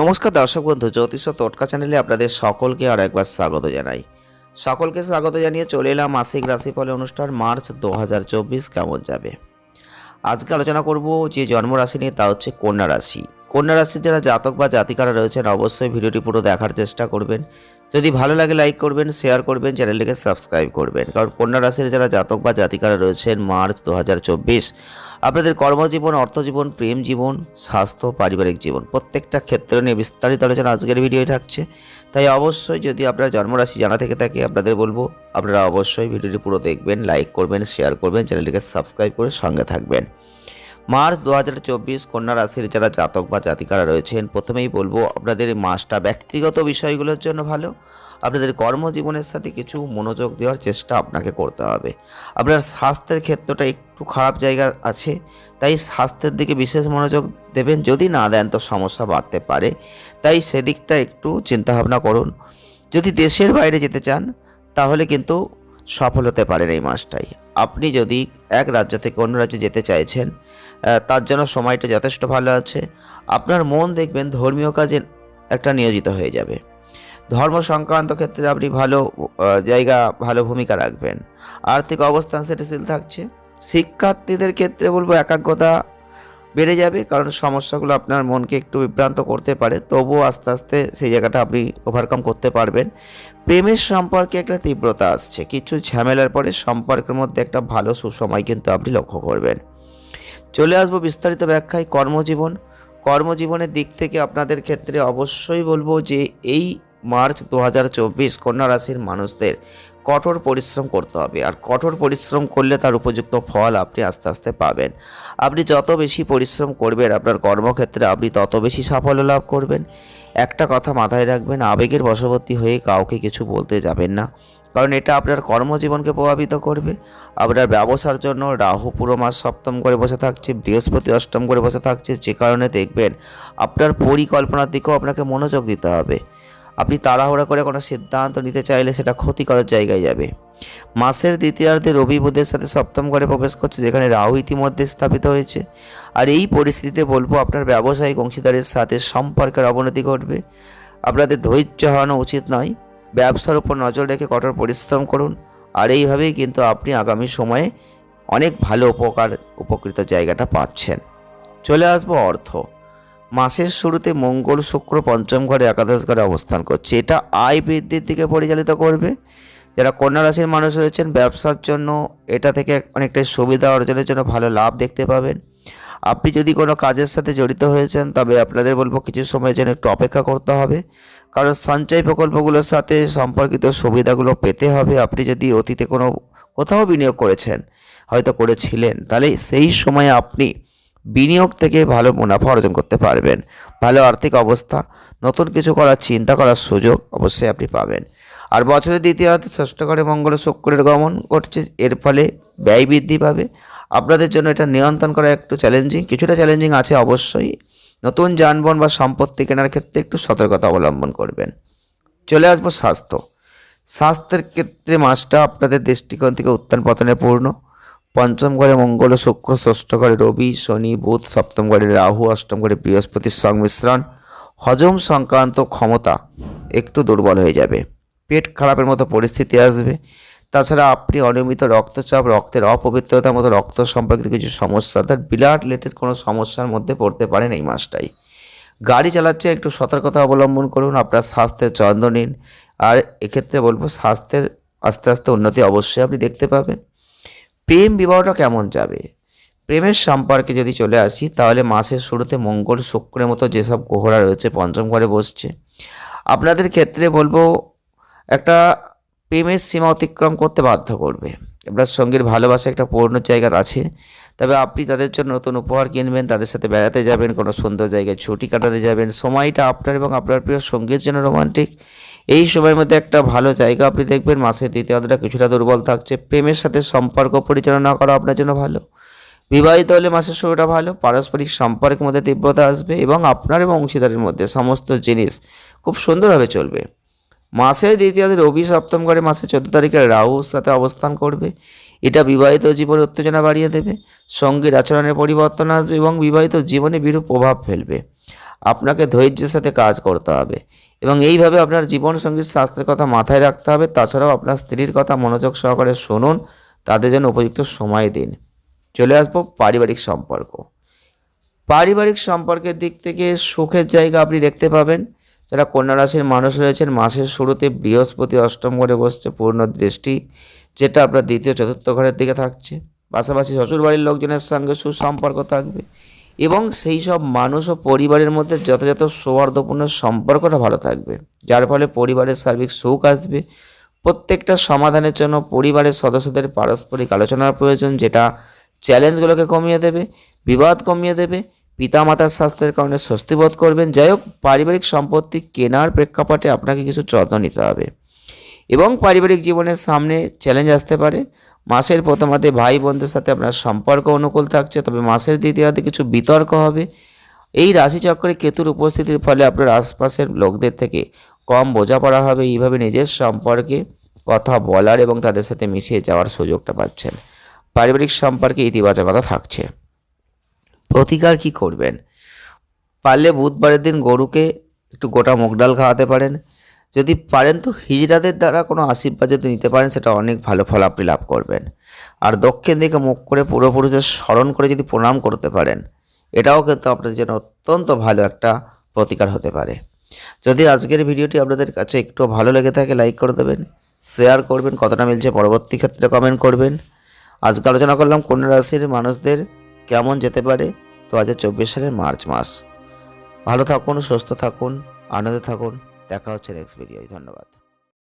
নমস্কার দর্শক বন্ধু, জ্যোতিষ তটকা চ্যানেলে আপনাদের সকলকে আর একবার স্বাগত জানাই। সকলকে স্বাগত জানিয়ে চলে এলাম মাসিক রাশিফল অনুষ্ঠান মার্চ দু হাজার চব্বিশ কেমন যাবে? আজকে আলোচনা করব যে জন্মরাশি নিয়ে, তা হচ্ছে কন্যা রাশি। কন্যা রাশির যারা জাতক বা জাতিকারা রয়েছেন, অবশ্যই ভিডিওটি পুরো দেখার চেষ্টা করবেন। যদি ভালো লাগে লাইক করবেন শেয়ার করবেন, চ্যানেলটিকে সাবস্ক্রাইব করবেন। কারণ কন্যা রাশির যারা জাতক বা জাতিকারা রয়েছেন, মার্চ দু হাজার চব্বিশ, আপনাদের কর্মজীবন, অর্থজীবন, প্রেম জীবন, স্বাস্থ্য, পারিবারিক জীবন, প্রত্যেকটা ক্ষেত্র নিয়ে বিস্তারিত আলোচনা আজকের ভিডিওয়ে থাকছে। তাই অবশ্যই যদি আপনার জন্মরাশি জানা থেকে থাকে, আপনাদের বলব, আপনারা অবশ্যই ভিডিওটি পুরো দেখবেন লাইক করবেন শেয়ার করবেন, চ্যানেলটিকে সাবস্ক্রাইব করে সঙ্গে থাকবেন। মার্চ দু হাজার চব্বিশ কন্যা রাশির যারা জাতক বা জাতিকারা রয়েছেন, প্রথমেই বলব আপনাদের মাসটা ব্যক্তিগত বিষয়গুলোর জন্য ভালো। আপনাদের কর্মজীবনের সাথে কিছু মনোযোগ দেওয়ার চেষ্টা আপনাকে করতে হবে। আপনার স্বাস্থ্যের ক্ষেত্রটা একটু খারাপ জায়গা আছে, তাই স্বাস্থ্যের দিকে বিশেষ মনোযোগ দেবেন। যদি না দেন তো সমস্যা বাড়তে পারে, তাই সেদিকটা একটু চিন্তাভাবনা করুন। যদি দেশের বাইরে যেতে চান, তাহলে কিন্তু সফল হতে পারেন এই মাসটাই। আপনি যদি এক রাজ্য থেকে অন্য রাজ্যে যেতে চাইছেন তার জন্য সময়টা যথেষ্ট ভালো আছে। আপনার মন দেখবেন ধর্মীয় কাজে একটা নিয়োজিত হয়ে যাবে। ধর্ম সংক্রান্ত ক্ষেত্রে আপনি ভালো জায়গা, ভালো ভূমিকা রাখবেন। আর্থিক অবস্থান স্থিতিশীল থাকছে। শিক্ষার্থীদের ক্ষেত্রে বলব একাগ্রতা বেড়ে যাবে, কারণ সমস্যাগুলো আপনার মনকে একটু বিভ্রান্ত করতে পারে। তবুও আস্তে আস্তে সেই জায়গাটা আপনি ওভারকাম করতে পারবেন। প্রেমের সম্পর্কে একটা তীব্রতা আসছে। কিছু ঝামেলার পরে সম্পর্কের মধ্যে একটা ভালো সুসময় কিন্তু আপনি লক্ষ্য করবেন। চলে আসব বিস্তারিত ব্যাখ্যায় কর্মজীবন। কর্মজীবনের দিক থেকে আপনাদের ক্ষেত্রে অবশ্যই বলব যে এই মার্চ দু হাজার চব্বিশ কন্যা রাশির মানুষদের কঠোর পরিশ্রম করতে হবে। আর কঠোর পরিশ্রম করলে তার উপযুক্ত ফল আপনি আস্তে আস্তে পাবেন। আপনি যত বেশি পরিশ্রম করবেন আপনার কর্মক্ষেত্রে আপনি তত বেশি সাফল্য লাভ করবেন। একটা কথা মাথায় রাখবেন, আবেগের বশবর্তী হয়ে কাউকে কিছু বলতে যাবেন না। কারণ এটা আপনার কর্মজীবনকে প্রভাবিত করবে। আপনার ব্যবসার জন্য রাহু পুরো মাস সপ্তম করে বসে থাকছে, বৃহস্পতি অষ্টম করে বসে থাকছে। যে কারণে দেখবেন আপনার পরিকল্পনার দিকেও আপনাকে মনোযোগ দিতে হবে। আপনি তাড়াহুড়া করে কোনো সিদ্ধান্ত নিতে চাইলে সেটা ক্ষতিকরের জায়গায় যাবে। মাসের দ্বিতীয়ার্ধে রবি বুধের সাথে সপ্তম ঘরে প্রবেশ করছে, যেখানে রাহু ইতিমধ্যে স্থাপিত হয়েছে। আর এই পরিস্থিতিতে বলব, আপনার ব্যবসায়িক অংশীদারের সাথে সম্পর্কের অবনতি ঘটবে। আপনাদের ধৈর্য হারানো উচিত নয়। ব্যবসার উপর নজর রেখে কঠোর পরিশ্রম করুন। আর এইভাবেই কিন্তু আপনি আগামী সময়ে অনেক ভালো উপকার, উপকৃত জায়গাটা পাচ্ছেন। চলে আসব অর্থ। মাসের শুরুতে মঙ্গল শুক্র পঞ্চম ঘরে একাদশ ঘরে অবস্থান করছে। এটা আয় বৃদ্ধির দিকে পরিচালিত করবে। যারা কন্যা রাশির মানুষ রয়েছেন, ব্যবসার জন্য এটা থেকে অনেকটাই সুবিধা অর্জনের জন্য ভালো লাভ দেখতে পাবেন। আপনি যদি কোনো কাজের সাথে জড়িত হয়েছেন, তবে আপনাদের বলব কিছু সময়ের জন্য একটু অপেক্ষা করতে হবে। কারণ সঞ্চয় প্রকল্পগুলোর সাথে সম্পর্কিত সুবিধাগুলো পেতে হবে। আপনি যদি অতীতে কোনো কোথাও বিনিয়োগ করেছেন, হয়তো করেছিলেন, তাহলে সেই সময়ে আপনি বিনিয়োগ থেকে ভালো মুনাফা অর্জন করতে পারবেন। ভালো আর্থিক অবস্থা, নতুন কিছু করার চিন্তা করার সুযোগ অবশ্যই আপনি পাবেন। আর বছরের দ্বিতীয়ার্ধে ষষ্ঠ ঘরে মঙ্গল শুক্রের গমন ঘটছে, এর ফলে ব্যয় বৃদ্ধি পাবে। আপনাদের জন্য এটা নিয়ন্ত্রণ করা একটু চ্যালেঞ্জিং কিছুটা চ্যালেঞ্জিং আছে অবশ্যই। নতুন যানবাহন বা সম্পত্তি কেনার ক্ষেত্রে একটু সতর্কতা অবলম্বন করবেন। চলে আসব স্বাস্থ্য। স্বাস্থ্যের ক্ষেত্রে মাসটা আপনাদের দৃষ্টিকোণ থেকে উত্থান পতনে পূর্ণ। পঞ্চম ঘরে মঙ্গল শুক্র, ষষ্ঠ ঘরে রবি, শনি, বুধ, সপ্তম ঘরে রাহু, অষ্টম ঘরে বৃহস্পতির সংমিশ্রণ হজম সংক্রান্ত ক্ষমতা একটু দুর্বল হয়ে যাবে। পেট খারাপের মতো পরিস্থিতি আসবে। তাছাড়া আপনি অনিয়মিত রক্তচাপ, রক্তের অপবিত্রতার মতো রক্ত সম্পর্কিত কিছু সমস্যা, তার ব্লাড রিলেটেড কোনো সমস্যার মধ্যে পড়তে পারেন এই মাসটাই। গাড়ি চালাচ্ছে, একটু সতর্কতা অবলম্বন করুন, আপনার স্বাস্থ্যের চন্দ্র নিন। আর এক্ষেত্রে বলব, স্বাস্থ্যের আস্তে আস্তে উন্নতি অবশ্যই আপনি দেখতে পাবেন। প্রেম বিবাহটা কেমন যাবে? প্রেমের সম্পর্কে যদি চলে আসি, তাহলে মাসের শুরুতে মঙ্গল শুক্রের মতো যেসব গ্রহরা রয়েছে, পঞ্চম ঘরে বসছে। আপনাদের ক্ষেত্রে বলব, একটা প্রেমের সীমা অতিক্রম করতে বাধ্য করবে। আপনার সঙ্গীর ভালোবাসা একটা পূর্ণ জায়গা আছে, তবে আপনি তাদের জন্য নতুন উপহার কিনবেন, তাদের সাথে বেড়াতে যাবেন, কোনো সুন্দর জায়গায় ছুটি কাটাতে যাবেন। সময়টা আপনার এবং আপনার প্রিয় সঙ্গীর জন্য রোমান্টিক। এই সময়ের মধ্যে একটা ভালো জায়গা আপনি দেখবেন, মাসের দ্বিতীয়টা কিছুটা দুর্বল থাকছে। প্রেমের সাথে সম্পর্ক পরিচালনা করা আপনার জন্য ভালো। বিবাহিত হলে মাসের শুরুটা ভালো, পারস্পরিক সম্পর্কের মধ্যে তীব্রতা আসবে এবং আপনার এবং অংশীদারের মধ্যে সমস্ত জিনিস খুব সুন্দরভাবে চলবে। মাসের দ্বিতীয়তে রবি সপ্তম ঘরে মাসের চোদ্দ তারিখে রাহুর সাথে অবস্থান করবে। এটা বিবাহিত জীবনে উত্তেজনা বাড়িয়ে দেবে, সঙ্গীর আচরণের পরিবর্তন আসবে এবং বিবাহিত জীবনে বিরূপ প্রভাব ফেলবে। আপনাকে ধৈর্যের সাথে কাজ করতে হবে। এবং এইভাবে আপনার জীবনসঙ্গীর স্বাস্থ্যের কথা মাথায় রাখতে হবে। তাছাড়াও আপনার স্ত্রীর কথা মনোযোগ সহকারে শুনুন। তাদের জন্য উপযুক্ত সময় দিন। চলে আসব পারিবারিক সম্পর্ক। পারিবারিক সম্পর্কের দিক থেকে সুখের জায়গা আপনি দেখতে পাবেন। যারা কন্যা রাশির মানুষ রয়েছেন, মাসের শুরুতে বৃহস্পতি অষ্টম ঘরে বসছে পূর্ণ দৃষ্টি, যেটা আপনার দ্বিতীয়, চতুর্থ ঘরের দিকে থাকছে। পাশাপাশি শ্বশুরবাড়ির লোকজনের সঙ্গে সুসম্পর্ক থাকবে। এবং সেই সব মানুষ ও পরিবারের মধ্যে যথাযথ সৌহার্দ্যপূর্ণ সম্পর্কটা ভালো থাকবে। যার ফলে পরিবারের সার্বিক সুখ আসবে। প্রত্যেকটা সমাধানের জন্য পরিবারের সদস্যদের পারস্পরিক আলোচনার প্রয়োজন, যেটা চ্যালেঞ্জগুলোকে কমিয়ে দেবে, বিবাদ কমিয়ে দেবে, পিতামাতার স্বাস্থ্যের কারণে স্বস্তিবোধ করবেন। যাই হোক, পারিবারিক সম্পত্তি কেনার প্রেক্ষাপটে আপনাকে কিছু যত্ন নিতে হবে। এবং পারিবারিক জীবনের সামনে চ্যালেঞ্জ আসতে পারে। মাসের প্রথমাতে ভাই বোনদের সাথে আপনার সম্পর্ক অনুকূল থাকছে, তবে মাসের দ্বিতীয়াতে কিছু বিতর্ক হবে। এই রাশিচক্রে কেতুর উপস্থিতির ফলে আপনার আশপাশের লোকদের থেকে কম বোঝাপড়া হবে। এইভাবে নিজের সম্পর্কে কথা বলার এবং তাদের সাথে মিশিয়ে যাওয়ার সুযোগটা পাচ্ছেন। পারিবারিক সম্পর্কে ইতিবাচকতা থাকছে। প্রতিকার কি করবেন? পারলে বুধবারের দিন গরুকে একটু গোটা মুগ ডাল খাওয়াতে পারেন। যদি পারেন তো হিজড়াদের দ্বারা কোনো আশীর্বাদ যদি নিতে পারেন, সেটা অনেক ভালো ফল আপনি লাভ করবেন। আর দক্ষিণ দিকে মুখ করে পূর্বপুরুষের স্মরণ করে যদি প্রণাম করতে পারেন, এটাও কিন্তু আপনাদের জন্য অত্যন্ত ভালো একটা প্রতিকার হতে পারে। যদি আজকের ভিডিওটি আপনাদের কাছে একটু ভালো লেগে থাকে লাইক করে দেবেন শেয়ার করবেন, কতটা মিলছে পরবর্তী ক্ষেত্রে কমেন্ট করবেন। আজকে আলোচনা করলাম কোন রাশির মানুষদের কেমন যেতে পারে, দু হাজার চব্বিশ সালের মার্চ মাস। ভালো থাকুন, সুস্থ থাকুন, আনন্দে থাকুন। দেখা হচ্ছে নেক্সট ভিডিওয় ধন্যবাদ।